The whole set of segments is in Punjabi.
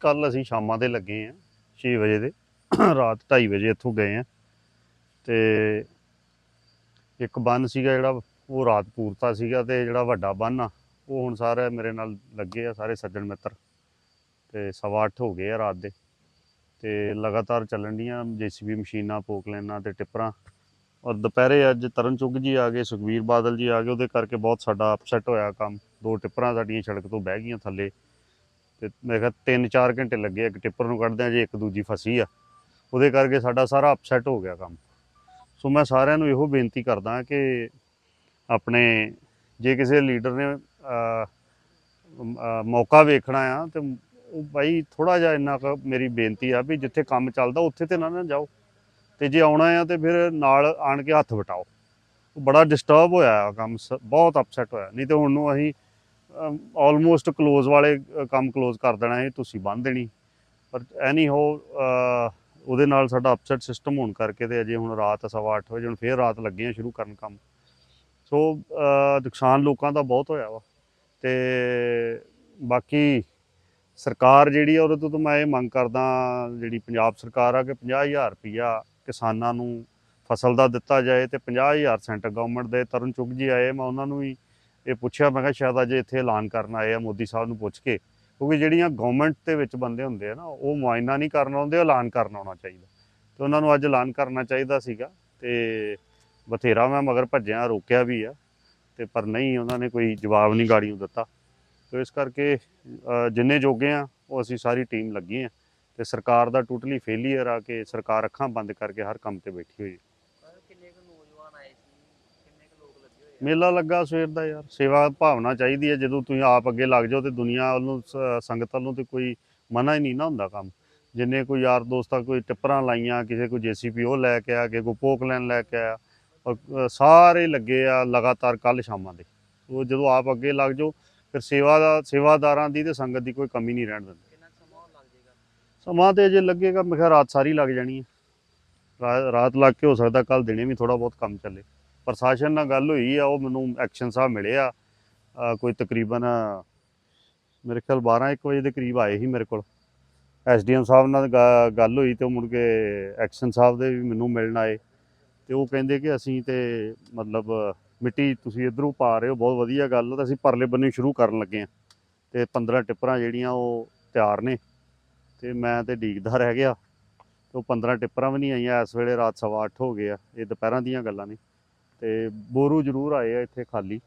ਕੱਲ ਅਸੀਂ ਸ਼ਾਮਾਂ ਦੇ ਲੱਗੇ ਆ 6 ਵਜੇ ਦੇ, ਰਾਤ 2:30 ਵਜੇ ਇੱਥੋਂ ਗਏ ਆ ਤੇ ਇੱਕ ਬੰਨ ਸੀਗਾ ਜਿਹੜਾ, ਉਹ ਰਾਤ ਪੂਰਤਾ ਸੀਗਾ ਤੇ ਜਿਹੜਾ ਵੱਡਾ ਬੰਨ ਆ, ਉਹ ਹੁਣ ਸਾਰੇ ਮੇਰੇ ਨਾਲ ਲੱਗੇ ਆ, ਸਾਰੇ ਸੱਜਣ ਮਿੱਤਰ। ਤੇ ਸਵਾ ਅੱਠ ਹੋ ਗਏ ਆ ਰਾਤ ਦੇ। ਤੇ ਲਗਾਤਾਰ ਚੱਲਣ ਡੀਆਂ ਜੀਸੀਬੀ ਮਸ਼ੀਨਾਂ, ਪੋਕਲੈਨਾਂ ਤੇ ਟਿੱਪਰਾਂ। ਔਰ ਦੁਪਹਿਰੇ ਅੱਜ ਤਰਨ ਚੁੱਗ ਜੀ ਆ ਗਏ ਸੁਖਵੀਰ ਬਾਦਲ ਜੀ ਆ ਗਏ, ਉਹਦੇ ਕਰਕੇ ਬਹੁਤ ਸਾਡਾ ਅਪਸੈਟ ਹੋਇਆ ਕੰਮ। ਦੋ ਟਿੱਪਰਾਂ ਸਾਡੀਆਂ ਸੜਕ ਤੋਂ ਬਹਿ ਗਈਆਂ ਥੱਲੇ। ਤੇ ਮੈਂ ਕਿਹਾ 3-4 ਘੰਟੇ ਲੱਗੇ ਇੱਕ ਟਿੱਪਰ ਨੂੰ ਕੱਢਦਿਆਂ ਜੇ ਇੱਕ ਦੂਜੀ ਫਸੀ ਆ। ਉਹਦੇ ਕਰਕੇ ਸਾਡਾ ਸਾਰਾ ਅਪਸੈਟ ਹੋ ਗਿਆ ਕੰਮ। ਸੋ ਮੈਂ ਸਾਰਿਆਂ ਨੂੰ ਇਹੋ ਬੇਨਤੀ ਕਰਦਾ ਕਿ ਆਪਣੇ ਜੇ ਕਿਸੇ ਲੀਡਰ ਨੇ ਮੌਕਾ ਵੇਖਣਾ ਆ, ਤੇ ਉਹ ਬਾਈ ਥੋੜਾ ਜਿਹਾ ਇੰਨਾ ਕੁ ਮੇਰੀ ਬੇਨਤੀ ਆ ਵੀ ਜਿੱਥੇ ਕੰਮ ਚੱਲਦਾ ਉੱਥੇ ਤੇ ਨਾ ਨਾ ਜਾਓ। ਤੇ ਜੇ ਆਉਣਾ ਆ ਤੇ ਫਿਰ ਨਾਲ ਆਣ ਕੇ ਹੱਥ ਵਟਾਓ। ਉਹ ਬੜਾ ਡਿਸਟਰਬ ਹੋਇਆ ਆ ਕੰਮ, ਸ- ਬਹੁਤ ਅਪਸੈਟ ਹੋਇਆ। ਨਹੀਂ ਤੇ ਹੁਣ ਨੂੰ ਅਸੀਂ ਆਲਮੋਸਟ ਕਲੋਜ਼ ਵਾਲੇ ਕੰਮ ਕਲੋਜ਼ ਕਰ ਦੇਣਾ ਇਹ, ਤੁਸੀਂ ਬੰਨ ਦੇਣੀ। ਪਰ ਐਨੀ ਹੋ ਉਹਦੇ ਨਾਲ ਸਾਡਾ ਅਪਸੈਟ ਸਿਸਟਮ ਹੋਣ ਕਰਕੇ ਤੇ ਅਜੇ ਹੁਣ ਰਾਤ ਸਵਾ ਅੱਠ ਵਜੇ, ਹੁਣ ਫੇਰ ਰਾਤ ਲੱਗੇ ਆ ਸ਼ੁਰੂ ਕਰਨ ਕੰਮ। ਸੋ ਨੁਕਸਾਨ ਲੋਕਾਂ ਦਾ ਬਹੁਤ ਹੋਇਆ ਵਾ। ਤੇ ਬਾਕੀ ਸਰਕਾਰ ਜਿਹੜੀ ਆ, ਉਹਦੇ ਤੋਂ ਤਾਂ ਮੈਂ ਇਹ ਮੰਗ ਕਰਦਾ, ਜਿਹੜੀ ਪੰਜਾਬ ਸਰਕਾਰ ਆ, ਕਿ 50000 ਰੁਪਈਆ ਕਿਸਾਨਾਂ ਨੂੰ ਫਸਲ ਦਾ ਦਿੱਤਾ ਜਾਏ ਤੇ 50000 ਸੈਂਟਰ ਗਵਰਨਮੈਂਟ ਦੇ ਤਰਨ ਚੁੱਗ ਜੀ ਆਏ, ਮੈਂ ਉਹਨਾਂ ਨੂੰ ਵੀ ਇਹ ਪੁੱਛਿਆ, ਮੈਂ ਕਿਹਾ ਸ਼ਾਇਦ ਅਜੇ ਇੱਥੇ ਐਲਾਨ ਕਰਨ ਆਏ ਆ ਮੋਦੀ ਸਾਹਿਬ ਨੂੰ ਪੁੱਛ ਕੇ, ਕਿਉਂਕਿ ਜਿਹੜੀਆਂ ਗਵਰਨਮੈਂਟ ਦੇ ਵਿੱਚ ਬੰਦੇ ਹੁੰਦੇ ਆ ਨਾ, ਉਹ ਮੁਆਇਨਾ ਨਹੀਂ ਕਰਨ ਆਉਂਦੇ ਐਲਾਨ ਕਰਨ ਆਉਣਾ ਚਾਹੀਦਾ ਤੇ ਉਹਨਾਂ ਨੂੰ ਅੱਜ ਐਲਾਨ ਕਰਨਾ ਚਾਹੀਦਾ ਸੀਗਾ ਤੇ ਬਥੇਰਾ ਮੈਂ ਮਗਰ ਭੱਜਿਆ, ਰੋਕਿਆ ਵੀ ਆ ਤੇ ਪਰ ਨਹੀਂ, ਉਹਨਾਂ ਨੇ ਕੋਈ ਜਵਾਬ ਨਹੀਂ ਗਾੜੀਆਂ ਦਿੱਤਾ ਤੇ ਇਸ ਕਰਕੇ ਜਿੰਨੇ ਜੋਗੇ ਆ, ਉਹ ਅਸੀਂ ਸਾਰੀ ਟੀਮ ਲੱਗੀ ਆ ਤੇ ਸਰਕਾਰ ਦਾ ਟੋਟਲੀ ਫੇਲੀਅਰ ਆ ਕਿ ਸਰਕਾਰ ਅੱਖਾਂ ਬੰਦ ਕਰਕੇ ਹਰ ਕੰਮ ਤੇ ਬੈਠੀ ਹੋਈ ਹੈ। ਕਿੰਨੇ ਕੁ ਨੌਜਵਾਨ ਆਏ ਸੀ ਕਿੰਨੇ ਕੁ ਲੋਕ ਲੱਗੇ ਹੋਏ ਮੇਲਾ ਲੱਗਾ ਸਵੇਰ ਦਾ ਯਾਰ। ਸੇਵਾ ਭਾਵਨਾ ਚਾਹੀਦੀ ਹੈ। ਜਦੋਂ ਤੁਸੀਂ ਆਪ ਅੱਗੇ ਲੱਗ ਜਾਓ ਤੇ ਦੁਨੀਆ ਵੱਲੋਂ ਸੰਗਤ ਵੱਲੋਂ ਤੇ ਕੋਈ ਮਨਾ ਹੀ ਨਹੀਂ ਨਾ ਹੁੰਦਾ ਕੰਮ। ਜਿੰਨੇ ਕੋਈ ਯਾਰ ਦੋਸਤਾਂ ਕੋਈ ਟਿੱਪਰਾਂ ਲਾਈਆਂ ਕਿਸੇ ਕੋਈ ਜੀਸੀਪੀ ਉਹ ਲੈ ਕੇ ਆ ਕੇ ਕੋਈ ਪੋਕ ਲੈਣ ਲੈ ਕੇ ਅ, ਸਾਰੇ ਲੱਗੇ ਆ ਲਗਾਤਾਰ ਕੱਲ ਸ਼ਾਮਾਂ ਦੇ। ਉਹ ਜਦੋਂ ਆਪ ਅੱਗੇ ਲੱਗ ਜਾਓ ਫਿਰ ਸੇਵਾ ਦਾ ਸੇਵਾਦਾਰਾਂ ਦੀ ਤੇ ਸੰਗਤ ਦੀ ਕੋਈ ਕਮੀ ਨਹੀਂ ਰਹਿਣ ਦਿੰਦੇ। ਸਮਾਂ ਤੇ ਅਜੇ ਲੱਗੇਗਾ। ਮੈਂ ਕਿਹਾ ਰਾਤ ਸਾਰੀ ਲੱਗ ਜਾਣੀ ਹੈ। ਰਾਤ ਲੱਗ ਕੇ ਹੋ ਸਕਦਾ ਕੱਲ ਦਿਨੇ ਵੀ ਥੋੜਾ ਬਹੁਤ ਕੰਮ ਚੱਲੇ। ਪ੍ਰਸ਼ਾਸਨ ਨਾਲ ਗੱਲ ਹੋਈ ਆ ਉਹ ਮੈਨੂੰ ਐਕਸ਼ਨ ਸਾਹਿਬ ਮਿਲੇ ਆ। ਕੋਈ ਤਕਰੀਬਨ ਮੇਰੇ ਖਿਆਲ 12 1 ਵਜੇ ਦੇ ਕਰੀਬ ਆਏ ਸੀ ਮੇਰੇ ਕੋਲ। ਐਸਡੀਐਮ ਸਾਹਿਬ ਨਾਲ ਗੱਲ ਹੋਈ ਤੇ ਉਹ ਮੁੜ ਕੇ ਐਕਸ਼ਨ ਸਾਹਿਬ ਦੇ ਵੀ ਮੈਨੂੰ ਮਿਲਣ ਆਏ। ਤੇ ਉਹ ਕਹਿੰਦੇ ਕਿ ਅਸੀਂ ਤੇ ਮਤਲਬ ਮਿੱਟੀ ਤੁਸੀਂ ਇਧਰੋਂ ਪਾ ਰਹੇ ਹੋ ਬਹੁਤ ਵਧੀਆ ਗੱਲ ਆ, ਤਾਂ ਅਸੀਂ ਪਰਲੇ ਬੰਨੇ ਸ਼ੁਰੂ ਕਰਨ ਲੱਗੇ ਆ। ਤੇ 15 ਟਿੱਪਰਾਂ ਜਿਹੜੀਆਂ ਉਹ ਤਿਆਰ ਨੇ ਤੇ ਮੈਂ ਤੇ ਡੀਕਦਾ ਰਹਿ ਗਿਆ। ਤੇ ਉਹ 15 ਟਿੱਪਰਾਂ ਵੀ ਨਹੀਂ ਆਈਆਂ ਇਸ ਵੇਲੇ ਰਾਤ ਸਵਾ ਅੱਠ ਹੋ ਗਏ ਆ ਇਹ ਦੁਪਹਿਰਾਂ ਦੀਆਂ ਗੱਲਾਂ ਨੇ। ਤੇ ਬੋਰੂ ਜ਼ਰੂਰ ਆਏ ਆ ਇੱਥੇ ਖਾਲੀ।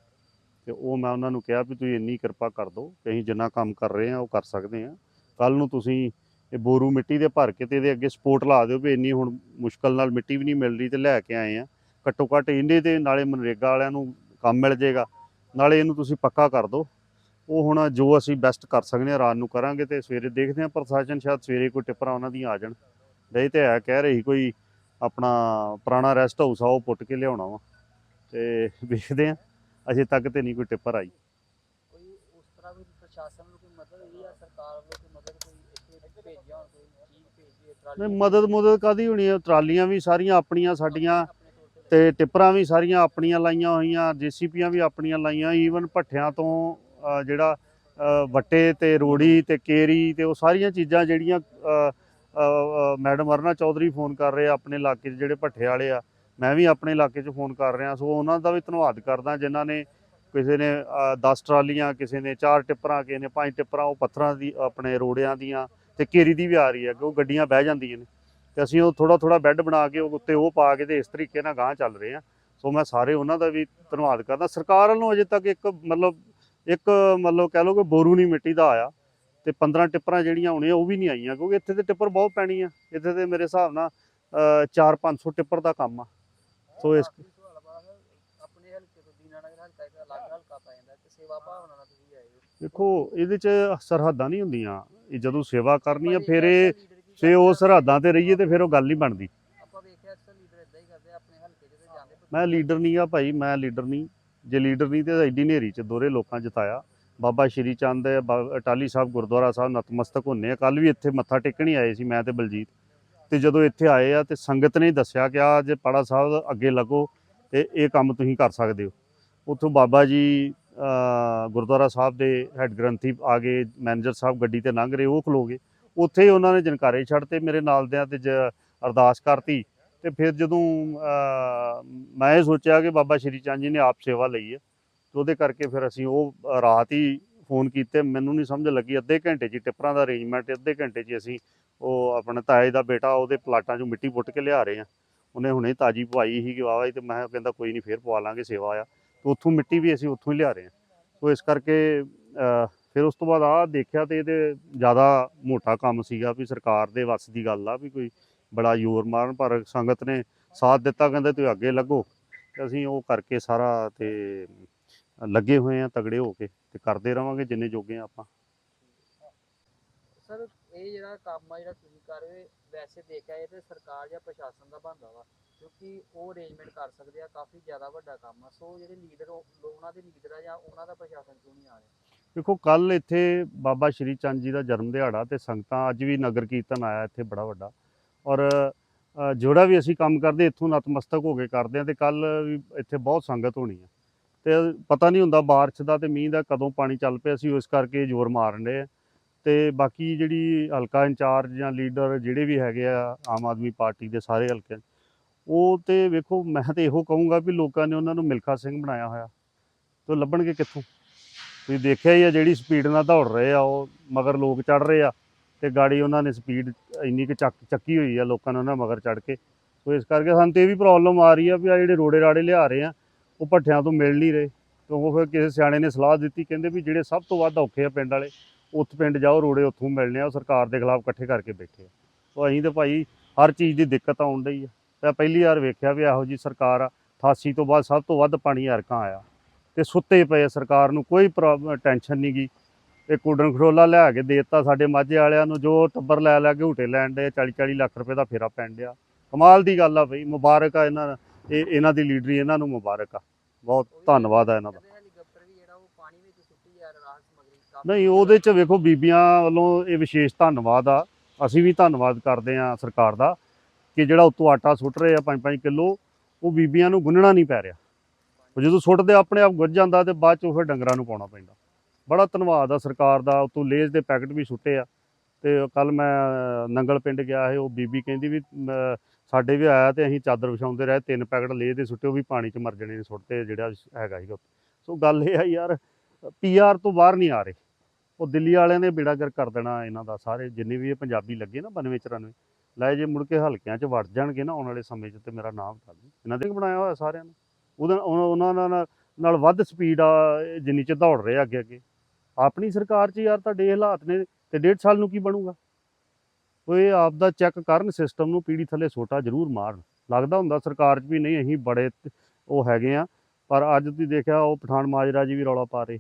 ਤੇ ਉਹ ਮੈਂ ਉਹਨਾਂ ਨੂੰ ਕਿਹਾ ਵੀ ਤੁਸੀਂ ਇੰਨੀ ਕਿਰਪਾ ਕਰ ਦਿਓ ਕਿ ਅਸੀਂ ਜਿੰਨਾ ਕੰਮ ਕਰ ਰਹੇ ਆ ਉਹ ਕਰ ਸਕਦੇ ਆ ਕੱਲ ਨੂੰ ਤੁਸੀਂ ਇਹ ਬੋਰੂ ਮਿੱਟੀ ਦੇ ਭਰ ਕੇ ਤੇ ਇਹਦੇ ਅੱਗੇ ਸਪੋਰਟ ਲਾ ਦਿਓ ਵੀ ਇੰਨੀ ਹੁਣ ਮੁਸ਼ਕਲ ਨਾਲ ਮਿੱਟੀ ਵੀ ਨਹੀਂ ਮਿਲ ਰਹੀ ਤੇ ਲੈ ਕੇ ਆਏ ਆ। ਘੱਟੋ ਘੱਟ ਇਹਦੇ ਤੇ ਨਾਲੇ ਮਨਰੇਗਾ ਵਾਲਿਆਂ ਨੂੰ ਕੰਮ ਮਿਲ ਜਾਏਗਾ। ਨਾਲੇ ਇਹਨੂੰ ਤੁਸੀਂ ਪੱਕਾ ਕਰ ਦਿਓ। ਉਹ ਹੁਣ ਜੋ ਅਸੀਂ ਬੈਸਟ ਕਰ ਸਕਦੇ ਹਾਂ, ਰਾਤ ਨੂੰ ਕਰਾਂਗੇ ਤੇ ਸਵੇਰੇ ਦੇਖਦੇ ਹਾਂ ਪ੍ਰਸ਼ਾਸਨ ਸ਼ਾਇਦ ਸਵੇਰੇ ਕੋਈ ਟਿੱਪਰਾਂ ਉਹਨਾਂ ਦੀਆਂ ਆ ਜਾਣ। ਨਹੀਂ ਤੇ ਹੈ ਕਹਿ ਰਹੀ ਕੋਈ ਆਪਣਾ ਪੁਰਾਣਾ ਰੈਸਟ ਹਾਊਸ ਆ, ਉਹ ਪੁੱਟ ਕੇ ਲਿਆਉਣਾ ਵਾ। ਤੇ ਵੇਖਦੇ ਹਾਂ ਅਜੇ ਤੱਕ ਤੇ ਨਹੀਂ ਕੋਈ ਟਿੱਪਰ ਆਈ। ਕੋਈ ਉਸ ਤਰ੍ਹਾਂ ਕੋਈ ਪ੍ਰਸ਼ਾਸਨ ਨੂੰ ਕੋਈ ਮਦਦ ਹੋਈ ਜਾਂ ਸਰਕਾਰ ਵੱਲੋਂ ਕੋਈ ਮਦਦ ਕੋਈ ਇੱਥੇ ਭੇਜਿਆ ਹੋਣ ਕੋਈ ਚੀਜ਼ ਭੇਜੀ ਹੈ ਟਰਾਲੀ ਨਹੀਂ ਮਦਦ ਮੁਦਦ ਕਾਦੀ ਹੋਣੀ ਹੈ? ਟਰਾਲੀਆਂ ਵੀ ਸਾਰੀਆਂ ਆਪਣੀਆਂ ਸਾਡੀਆਂ ਤੇ ਤੇ ਟਿੱਪਰਾਂ ਵੀ ਸਾਰੀਆਂ ਆਪਣੀਆਂ ਲਾਈਆਂ ਹੋਈਆਂ ਜੀਸੀਪੀਆਂ ਵੀ ਆਪਣੀਆਂ ਲਾਈਆਂ ਈਵਨ ਭੱਠਿਆਂ ਤੋਂ ਅ, ਜਿਹੜਾ ਅ, ਵੱਟੇ ਤੇ ਰੋੜੀ ਤੇ ਕੇਰੀ ਤੇ ਉਹ ਸਾਰੀਆਂ ਚੀਜ਼ਾਂ ਜਿਹੜੀਆਂ ਅ, ਅ, ਅ, ਮੈਡਮ ਅਰਨਾ ਚੌਧਰੀ ਫੋਨ ਕਰ ਰਹੇ ਆ ਆਪਣੇ ਇਲਾਕੇ 'ਚ ਜਿਹੜੇ ਭੱਠੇ ਵਾਲੇ ਆ ਮੈਂ ਵੀ ਆਪਣੇ ਇਲਾਕੇ 'ਚ ਫੋਨ ਕਰ ਰਿਹਾ, ਸੋ ਉਹਨਾਂ ਦਾ ਵੀ ਧੰਨਵਾਦ ਕਰਦਾ, ਜਿਨ੍ਹਾਂ ਨੇ ਕਿਸੇ ਨੇ 10 ਟਰਾਲੀਆਂ, ਕਿਸੇ ਨੇ 4 ਟਿੱਪਰਾਂ, ਕਿਸੇ ਨੇ 5 ਟਿੱਪਰਾਂ, ਉਹ ਪੱਥਰਾਂ ਦੀ, ਆਪਣੇ ਰੋੜਿਆਂ ਦੀਆਂ ਤੇ ਕੇਰੀ ਦੀ ਵੀ ਆ ਰਹੀ ਹੈ ਕਿ ਉਹ ਗੱਡੀਆਂ ਬਹਿ ਜਾਂਦੀਆਂ ਨੇ। ਤੇ ਅਸੀਂ ਉਹ ਥੋੜਾ ਥੋੜਾ ਬੈੱਡ ਬਣਾ ਕੇ ਉਹ ਉੱਤੇ ਉਹ ਪਾ ਕੇ ਤੇ ਇਸ ਤਰੀਕੇ ਨਾਲ ਗਾਂਹ ਚੱਲ ਰਹੇ ਆ ਸੋ ਮੈਂ ਸਾਰੇ ਉਹਨਾਂ ਦਾ ਵੀ ਧੰਨਵਾਦ ਕਰਦਾ। ਸਰਕਾਰ ਵੱਲੋਂ ਅਜੇ ਤੱਕ ਇੱਕ ਮਤਲਬ ਇੱਕ ਮਤਲਬ ਕਹਿ ਲਓ ਕਿ ਬੋਰੂ ਨਹੀਂ ਮਿੱਟੀ ਦਾ ਆਇਆ ਤੇ 15 ਟਿੱਪਰਾਂ ਜਿਹੜੀਆਂ ਹੋਣੀਆਂ ਉਹ ਵੀ ਨਹੀਂ ਆਈਆਂ ਕਿਉਂਕਿ ਇੱਥੇ ਤੇ ਟਿੱਪਰ ਬਹੁਤ ਪੈਣੀ ਆ। ਇੱਥੇ ਤੇ ਮੇਰੇ ਹਿਸਾਬ ਨਾਲ 4-500 ਟਿੱਪਰ ਦਾ ਕੰਮ ਆ। ਸੋ ਇਸ ਆਖਰੀ ਸਵਾਲ ਬਾਅਦ ਆਪਣੇ ਹਲਕੇ ਤੋਂ ਦੀਨਾਨਗਰ ਹਲਕਾ ਇੱਕ ਅਲੱਗ ਹਲਕਾ ਪੈ ਜਾਂਦਾ ਤੇ ਸੇਵਾ ਭਾਵਨਾ ਨਾਲ ਤੁਸੀਂ ਆਏ ਹੋ। ਦੇਖੋ ਇਹਦੇ 'ਚ ਸਰਹੱਦਾਂ ਨਹੀਂ ਹੁੰਦੀਆਂ। ਇਹ ਜਦੋਂ ਸੇਵਾ ਕਰਨੀ ਆ ਫਿਰ ਇਹ ਸੇ ਉਹ ਸਰਹੱਦਾਂ ਤੇ ਰਹੀਏ ਤੇ ਫਿਰ ਉਹ ਗੱਲ ਨਹੀਂ ਬਣਦੀ। ਆਪਾਂ ਵੇਖਿਆ ਅਕਸਰ ਲੀਡਰ ਇਦਾਂ ਹੀ ਕਰਦੇ ਆ, ਆਪਣੇ ਹਲਕੇ 'ਚ ਤੇ ਜਾਂਦੇ ਪਰ ਮੈਂ ਲੀਡਰ ਨਹੀਂ ਆ ਭਾਈ ਮੈਂ ਲੀਡਰ ਨਹੀਂ। ਜੇ ਲੀਡਰ ਨਹੀਂ ਤੇ ਐਡੀ ਨੇਰੀ ਚ ਦੋਰੇ ਲੋਕਾਂ ਜਿਤਾਇਆ ਬਾਬਾ ਸ਼੍ਰੀ ਚੰਦ ਅਟਾਲੀ ਸਾਹਿਬ ਗੁਰਦੁਆਰਾ ਸਾਹਿਬ ਨਤਮਸਤਕ ਹੁੰਨੇ ਆ। ਕੱਲ ਵੀ ਇੱਥੇ ਮੱਥਾ ਟੇਕਣ ਆਏ ਸੀ ਮੈਂ ਤੇ ਬਲਜੀਤ। ਤੇ ਜਦੋਂ ਇੱਥੇ ਆਏ ਆ ਤੇ ਸੰਗਤ ਨੇ ਦੱਸਿਆ ਕਿ ਆ ਜੇ ਪਾੜਾ ਸਾਹਿਬ ਅੱਗੇ ਲੱਗੋ ਤੇ ਇਹ ਕੰਮ ਤੁਸੀਂ ਕਰ ਸਕਦੇ ਹੋ। ਉੱਥੋਂ ਬਾਬਾ ਜੀ ਗੁਰਦੁਆਰਾ ਸਾਹਿਬ ਦੇ ਹੈੱਡ ਗ੍ਰੰਥੀ ਆ ਗਏ, ਮੈਨੇਜਰ ਸਾਹਿਬ ਗੱਡੀ ਤੇ ਲੰਘ ਰਹੇ, ਉਹ ਖਲੋਗੇ ਉੱਥੇ ਹੀ ਉਹਨਾਂ ਨੇ ਜਨਕਾਰੇ ਛੱਡਤੇ ਮੇਰੇ ਨਾਲ ਦਿਆਂ ਤੇ ਜ- ਅਰਦਾਸ ਕਰਤੀ ਤੇ ਫਿਰ ਜਦੋਂ ਮੈਂ ਇਹ ਸੋਚਿਆ ਕਿ ਬਾਬਾ ਸ਼੍ਰੀ ਚੰਦ ਜੀ ਨੇ ਆਪ ਸੇਵਾ ਲਈ ਹੈ ਤੇ ਉਹਦੇ ਕਰਕੇ ਫਿਰ ਅਸੀਂ ਉਹ ਰਾਤ ਹੀ ਫੋਨ ਕੀਤੇ। ਮੈਨੂੰ ਨਹੀਂ ਸਮਝ ਲੱਗੀ, ਅੱਧੇ ਘੰਟੇ 'ਚ ਟਿੱਪਰਾਂ ਦਾ ਅਰੇਂਜਮੈਂਟ ਅੱਧੇ ਘੰਟੇ 'ਚ ਅਸੀਂ ਉਹ ਆਪਣੇ ਤਾਏ ਦਾ ਬੇਟਾ ਉਹਦੇ ਪਲਾਟਾਂ 'ਚੋਂ ਮਿੱਟੀ ਪੁੱਟ ਕੇ ਲਿਆ ਰਹੇ ਆ। ਉਹਨੇ ਹੁਣੇ ਤਾਜੀ ਪਵਾਈ ਸੀ ਕਿ ਵਾਵਾ ਤੇ ਮੈਂ ਕਹਿੰਦਾ ਕੋਈ ਨਹੀਂ ਫੇਰ ਪਵਾ ਲਾਂਗੇ ਸੇਵਾ ਆ। ਤੇ ਉੱਥੋਂ ਮਿੱਟੀ ਵੀ ਅਸੀਂ ਉੱਥੋਂ ਹੀ ਲਿਆ ਰਹੇ ਆ। ਸੋ ਇਸ ਕਰਕੇ ਫਿਰ ਉਸ ਤੋਂ ਬਾਅਦ ਆ ਦੇਖਿਆ ਤੇ ਇਹਦੇ ਜ਼ਿਆਦਾ ਮੋਟਾ ਕੰਮ ਸੀਗਾ ਵੀ ਸਰਕਾਰ ਦੇ ਵੱਸ ਦੀ ਗੱਲ ਆ ਵੀ ਕੋਈ ਬੜਾ ਜ਼ੋਰ ਮਾਰਨ, ਪਰ ਸੰਗਤ ਨੇ ਸਾਥ ਦਿੱਤਾ, ਕਹਿੰਦੇ ਤੁਸੀਂ ਅੱਗੇ ਲੱਗੋ। ਤੇ ਅਸੀਂ ਉਹ ਕਰਕੇ ਸਾਰਾ ਤੇ ਲੱਗੇ ਹੋਏ ਆ ਤਗੜੇ ਹੋ ਕੇ ਤੇ ਕਰਦੇ ਰਵਾਂਗੇ ਜਿੰਨੇ ਜੋਗੇ ਆ ਆਪਾਂ। ਸਰ ਇਹ ਜਿਹੜਾ ਕੰਮ ਆ ਜਿਹੜਾ ਤੁਸੀਂ ਕਰ ਰਹੇ ਵੈਸੇ ਦੇਖਿਆ ਇਹ ਤੇ ਸਰਕਾਰ ਜਾਂ ਪ੍ਰਸ਼ਾਸਨ ਦਾ ਬਣਦਾ ਵਾ, ਕਿਉਂਕਿ ਉਹ ਅਰੇਂਜਮੈਂਟ ਕਰ ਸਕਦੇ ਆ, ਕਾਫੀ ਜ਼ਿਆਦਾ ਵੱਡਾ ਕੰਮ ਆ। ਸੋ ਜਿਹੜੇ ਲੀਡਰ ਉਹਨਾਂ ਦੇ ਲੀਡਰ ਆ ਜਾਂ ਉਹਨਾਂ ਦਾ ਪ੍ਰਸ਼ਾਸਨ ਕਿਉਂ ਨਹੀਂ ਆ ਰਿਹਾ? ਦੇਖੋ ਕੱਲ ਇੱਥੇ ਬਾਬਾ ਸ਼੍ਰੀ ਚੰਦ ਜੀ ਦਾ ਜਨਮ ਦਿਹਾੜਾ ਤੇ ਸੰਗਤਾਂ ਅੱਜ ਵੀ ਨਗਰ ਕੀਰਤਨ ਆਇਆ ਇੱਥੇ ਬੜਾ ਵੱਡਾ। ਔਰ ਜਿਹੜਾ ਵੀ ਅਸੀਂ ਕੰਮ ਕਰਦੇ, ਇੱਥੋਂ ਨਤਮਸਤਕ ਹੋ ਕੇ ਕਰਦੇ ਆ ਤੇ ਕੱਲ ਵੀ ਇੱਥੇ ਬਹੁਤ ਸੰਗਤ ਹੋਣੀ ਆ। ਤੇ ਪਤਾ ਨਹੀਂ ਹੁੰਦਾ ਬਾਰਿਸ਼ ਦਾ ਤੇ ਮੀਂਹ ਦਾ ਕਦੋਂ ਪਾਣੀ ਚੱਲ ਪਿਆ ਸੀ ਉਸ ਕਰਕੇ ਜ਼ੋਰ ਮਾਰਨ ਦੇ ਆ। ਤੇ ਬਾਕੀ ਜਿਹੜੀ ਹਲਕਾ ਇੰਚਾਰਜ ਜਾਂ ਲੀਡਰ ਜਿਹੜੇ ਵੀ ਹੈਗੇ ਆ, ਆਮ ਆਦਮੀ ਪਾਰਟੀ ਦੇ ਸਾਰੇ ਹਲਕੇ, ਉਹ ਤੇ ਵੇਖੋ, ਮੈਂ ਤੇ ਇਹੋ ਕਹੂੰਗਾ ਵੀ ਲੋਕਾਂ ਨੇ ਉਹਨਾਂ ਨੂੰ ਮਿਲਖਾ ਸਿੰਘ ਬਣਾਇਆ ਹੋਇਆ। ਤੇ ਉਹ ਲੱਭਣਗੇ ਕਿੱਥੋਂ? ਤੁਸੀਂ ਦੇਖਿਆ ਹੀ ਆ ਜਿਹੜੀ ਸਪੀਡ ਨਾਲ ਦੌੜ ਰਹੇ ਆ, ਉਹ ਮਗਰ ਲੋਕ ਚੜ ਰਹੇ ਆ ਤੇ ਗਾੜੀ ਉਹਨਾਂ ਨੇ ਸਪੀਡ ਇੰਨੀ ਕੁ ਚੱਕ, ਚੱਕੀ ਹੋਈ ਆ ਲੋਕਾਂ ਨੇ ਉਹਨਾਂ ਮਗਰ ਚੜ ਕੇ। ਸੋ ਇਸ ਕਰਕੇ ਸਾਨੂੰ ਤੇ ਇਹ ਵੀ ਪ੍ਰੋਬਲਮ ਆ ਰਹੀ ਆ ਵੀ ਆ ਜਿਹੜੇ ਰੋੜੇ ਰਾੜੇ ਲਿਆ ਰਹੇ ਆ, ਉਹ ਭੱਠਿਆਂ ਤੋਂ ਮਿਲ ਨਹੀਂ ਰਹੇ। ਕਿਉਂਕਿ ਫਿਰ ਕਿਸੇ ਸਿਆਣੇ ਨੇ ਸਲਾਹ ਦਿੱਤੀ, ਕਹਿੰਦੇ ਵੀ ਜਿਹੜੇ ਸਭ ਤੋਂ ਵੱਧ ਔਖੇ ਆ ਪਿੰਡ ਵਾਲੇ ਉੱਥੇ ਪਿੰਡ ਜਾਓ, ਰੋੜੇ ਉੱਥੋਂ ਮਿਲਣੇ ਆ, ਉਹ ਸਰਕਾਰ ਦੇ ਖਿਲਾਫ ਇਕੱਠੇ ਕਰਕੇ ਬੈਠੇ ਆ। ਸੋ ਅਸੀਂ ਤੇ ਭਾਈ ਹਰ ਚੀਜ਼ ਦੀ ਦਿੱਕਤ ਆਉਣ ਡਈ ਆ। ਤੇ ਪਹਿਲੀ ਵਾਰ ਵੇਖਿਆ ਵੀ ਇਹੋ ਜੀ ਸਰਕਾਰ ਆ। 88 ਤੋਂ ਬਾਅਦ ਸਭ ਤੋਂ ਵੱਧ ਪਾਣੀ ਹਰਕਾਂ ਆਇਆ। ਤੇ ਸੁੱਤੇ ਪਏ ਸਰਕਾਰ ਨੂੰ, ਕੋਈ ਟੈਨਸ਼ਨ ਨਹੀਂ ਗਈ ਇਹ ਕੁਡਨ ਖਰੋਲਾ ਲਿਆ ਕੇ ਦੇਤਾ ਸਾਡੇ ਮਾਝੇ ਵਾਲਿਆਂ ਨੂੰ, ਜੋ ਟੱਬਰ ਲੈ ਲੈ ਕੇ ਝੂਟੇ ਲੈਣ ਦੇ 40 40 ਲੱਖ ਰੁਪਏ ਦਾ ਫੇਰਾ ਪੈਣ ਡਿਆ। ਕਮਾਲ ਦੀ ਗੱਲ ਆ ਬਈ, ਮੁਬਾਰਕ ਆ ਇਹਨਾਂ, ਇਹ, ਇਹਨਾਂ ਦੀ ਲੀਡਰੀ ਇਹਨਾਂ ਨੂੰ ਮੁਬਾਰਕ ਆ। ਬਹੁਤ ਧੰਨਵਾਦ ਆ ਇਹਨਾਂ ਦਾ ਕਹਿੰਦੇ ਹੈਲੀਕਾਪਟਰ ਵੀ ਜਿਹੜਾ ਉਹ ਪਾਣੀ ਵਿੱਚ ਸੁੱਟੀ ਜਾ ਰਿਹਾ ਰਾਹਤ ਸਮਗਰੀ ਕਾਫੀ ਨਹੀਂ, ਉਹਦੇ ਚ ਵੇਖੋ, ਬੀਬੀਆਂ ਵੱਲੋਂ ਇਹ ਵਿਸ਼ੇਸ਼ ਧੰਨਵਾਦ ਆ। ਅਸੀਂ ਵੀ ਧੰਨਵਾਦ ਕਰਦੇ ਆ ਸਰਕਾਰ ਦਾ ਕਿ ਜਿਹੜਾ ਉੱਤੋਂ ਆਟਾ ਸੁੱਟ ਰਹੇ ਆ 5-5 ਕਿਲੋ, ਉਹ ਬੀਬੀਆਂ ਨੂੰ ਗੁੰਨਣਾ ਨਹੀਂ ਪੈ ਰਿਹਾ। ਉਹ ਜਦੋਂ ਸੁੱਟਦੇ ਆਪਣੇ ਆਪ ਗੁੱਝ ਜਾਂਦਾ ਤੇ ਬਾਅਦ ਚ ਉਹ ਫਿਰ ਡੰਗਰਾਂ ਨੂੰ ਪਾਉਣਾ ਪੈਂਦਾ। ਬੜਾ ਧੰਨਵਾਦ ਆ ਸਰਕਾਰ ਦਾ, ਉਤੋਂ ਲੇਜ਼ ਦੇ ਪੈਕਟ ਵੀ ਸੁੱਟੇ ਆ। ਤੇ ਕੱਲ ਮੈਂ ਨੰਗਲ ਪਿੰਡ ਗਿਆ ਸੀ, ਉਹ ਬੀਬੀ ਕਹਿੰਦੀ ਵੀ ਸਾਡੇ ਵੀ ਆਇਆ ਤੇ ਅਸੀਂ ਚਾਦਰ ਵਿਛਾਉਂਦੇ ਰਹੇ, ਤਿੰਨ ਪੈਕਟ ਲੇਜ਼ ਦੇ ਸੁੱਟੇ, ਉਹ ਵੀ ਪਾਣੀ ਚ ਮਰ ਜਾਣੇ ਨੇ ਸੁੱਟਦੇ ਜਿਹੜਾ ਹੈਗਾ ਸੀਗਾ। ਸੋ ਗੱਲ ਇਹ ਆ ਯਾਰ ਪੀਆਰ ਤੋਂ ਬਾਹਰ ਨਹੀਂ ਆ ਰਹੇ। ਉਹ ਦਿੱਲੀ ਵਾਲਿਆਂ ਨੇ ਬੇੜਾ ਗਰ ਕਰ ਦੇਣਾ ਇਹਨਾਂ ਦਾ ਸਾਰੇ, ਜਿੰਨੇ ਵੀ ਇਹ ਪੰਜਾਬੀ ਲੱਗੇ ਨਾ 92 94 ਲੈ ਜੇ ਮੁੜ ਕੇ ਹਲਕਿਆਂ 'ਚ ਵੜ ਜਾਣਗੇ ਨਾ ਆਉਣ ਵਾਲੇ ਸਮੇਂ 'ਚ ਤੇ ਮੇਰਾ ਨਾਮ ਕਰ ਦਿਓ ਇਹਨਾਂ ਦੇ ਬਣਾਇਆ ਹੋਇਆ ਸਾਰਿਆਂ ਨੇ। ਉਹਦਾ ਉਹਨਾਂ ਉਹਨਾਂ ਨਾਲ ਵੱਧ ਸਪੀਡ ਆ, ਜਿੰਨੀ 'ਚ ਦੌੜ ਰਹੇ ਆ ਅੱਗੇ ਅੱਗੇ। ਆਪਣੀ ਸਰਕਾਰ 'ਚ ਯਾਰ ਤੁਹਾਡੇ ਹਾਲਾਤ ਨੇ ਤੇ ਡੇਢ ਸਾਲ ਨੂੰ ਕੀ ਬਣੂਗਾ? ਉਹ ਇਹ ਆਪ ਦਾ ਚੈੱਕ ਕਰਨ ਸਿਸਟਮ ਨੂੰ ਪੀੜੀ ਥੱਲੇ ਸੋਟਾ ਜ਼ਰੂਰ ਮਾਰਨ। ਲੱਗਦਾ ਹੁੰਦਾ ਸਰਕਾਰ 'ਚ ਵੀ ਨਹੀਂ, ਅਸੀਂ ਬੜੇ ਉਹ ਹੈਗੇ ਆ। ਪਰ ਅੱਜ ਤੁਸੀਂ ਦੇਖਿਆ, ਉਹ ਪਠਾਨ ਮਾਜਰਾ ਜੀ ਵੀ ਰੌਲਾ ਪਾ ਰਹੇ।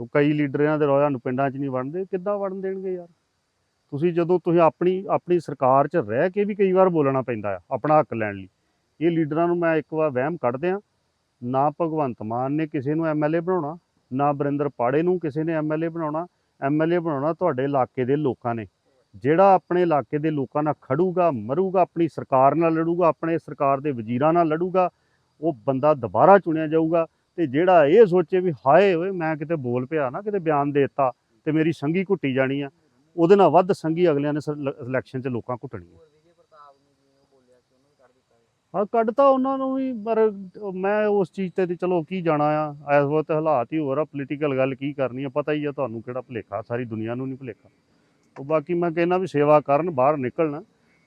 ਉਹ ਕਈ ਲੀਡਰਾਂ ਦੇ ਰੌਲਿਆਂ ਨੂੰ ਪਿੰਡਾਂ 'ਚ ਨਹੀਂ ਵੜਨਦੇ, ਕਿੱਦਾਂ ਵੜਨ ਦੇਣਗੇ ਯਾਰ? ਤੁਸੀਂ ਜਦੋਂ ਤੁਸੀਂ ਆਪਣੀ ਆਪਣੀ ਸਰਕਾਰ 'ਚ ਰਹਿ ਕੇ ਵੀ ਕਈ ਵਾਰ ਬੋਲਣਾ ਪੈਂਦਾ ਆ, ਆਪਣਾ ਹੱਕ ਲੈਣ ਲਈ। ਇਹ ਲੀਡਰਾਂ ਨੂੰ ਮੈਂ ਇੱਕ ਵਾਰ ਵਹਿਮ ਕੱਢ ਦਿਆਂ, ਨਾ ਭਗਵੰਤ ਮਾਨ ਨੇ ਕਿਸੇ ਨੂੰ ਐਮਐਲਏ ਬਣਾਉਣਾ, ਨਾ ਬਰਿੰਦਰ ਪਾੜੇ ਨੂੰ ਕਿਸੇ ਨੇ ਐਮਐਲਏ ਬਣਾਉਣਾ ਐਮਐਲਏ ਬਣਾਉਣਾ ਤੁਹਾਡੇ ਇਲਾਕੇ ਦੇ ਲੋਕਾਂ ਨੇ। ਜਿਹੜਾ ਆਪਣੇ ਇਲਾਕੇ ਦੇ ਲੋਕਾਂ ਨਾਲ ਖੜੂਗਾ, ਮਰੂਗਾ, ਆਪਣੀ ਸਰਕਾਰ ਨਾਲ ਲੜੂਗਾ, ਆਪਣੇ ਸਰਕਾਰ ਦੇ ਵਜ਼ੀਰਾਂ ਨਾਲ ਲੜੂਗਾ, ਉਹ ਬੰਦਾ ਦੁਬਾਰਾ ਚੁਣਿਆ ਜਾਊਗਾ ਤੇ ਜਿਹੜਾ ਇਹ ਸੋਚੇ ਵੀ ਹਾਏ ਓਏ, ਮੈਂ ਕਿਤੇ ਬੋਲ ਪਿਆ ਨਾ, ਕਿਤੇ ਬਿਆਨ ਦੇ ਦਿੱਤਾ ਤੇ ਮੇਰੀ ਸੰਗੀ ਘੁੱਟੀ ਜਾਣੀ ਆ, ਉਹਦੇ ਨਾਲ ਵੱਧ ਸੰਗੀ ਅਗਲਿਆਂ ਨੇ ਇਲੈਕਸ਼ਨ 'ਚ ਲੋਕਾਂ ਘੁੱਟਣੀ ਹੋਰ ਹਾਂ ਕੱਢਤਾ ਉਹਨਾਂ ਨੂੰ ਵੀ, ਪਰ ਮੈਂ ਉਸ ਚੀਜ਼ ਤੇ ਚਲੋ ਕੀ ਜਾਣਾ ਆ, ਇਸ ਵਕਤ ਹਾਲਾਤ ਹੀ ਹੋਰ ਆ ਪੋਲੀਟੀਕਲ ਗੱਲ ਕੀ ਕਰਨੀ ਆ, ਪਤਾ ਹੀ ਆ ਤੁਹਾਨੂੰ ਕਿਹੜਾ ਭੁਲੇਖਾ, ਸਾਰੀ ਦੁਨੀਆ ਨੂੰ ਨਹੀਂ ਭੁਲੇਖਾ। ਉਹ ਬਾਕੀ ਮੈਂ ਕਹਿੰਦਾ ਵੀ ਸੇਵਾ ਕਰਨ, ਬਾਹਰ ਨਿਕਲਣ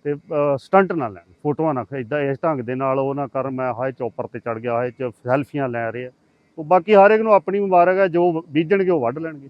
ਤੇ ਸਟੰਟ ਨਾ ਲੈਣ, ਫੋਟੋਆਂ ਨਾ ਇਦਾਂ ਇਸ ਢੰਗ ਦੇ ਨਾਲ ਉਹ ਨਾ ਕਰਨ ਮੈਂ ਹਾਏ ਚੌਪਰ ਤੇ ਚੜ ਗਿਆ, ਹਾਏ ਚ ਸੈਲਫੀਆਂ ਲੈ ਰਹੇ ਆ। ਉਹ ਬਾਕੀ ਹਰ ਇੱਕ ਨੂੰ ਆਪਣੀ ਮੁਬਾਰਕ ਹੈ, ਜੋ ਬੀਜਣਗੇ ਉਹ ਵੱਢ ਲੈਣਗੇ।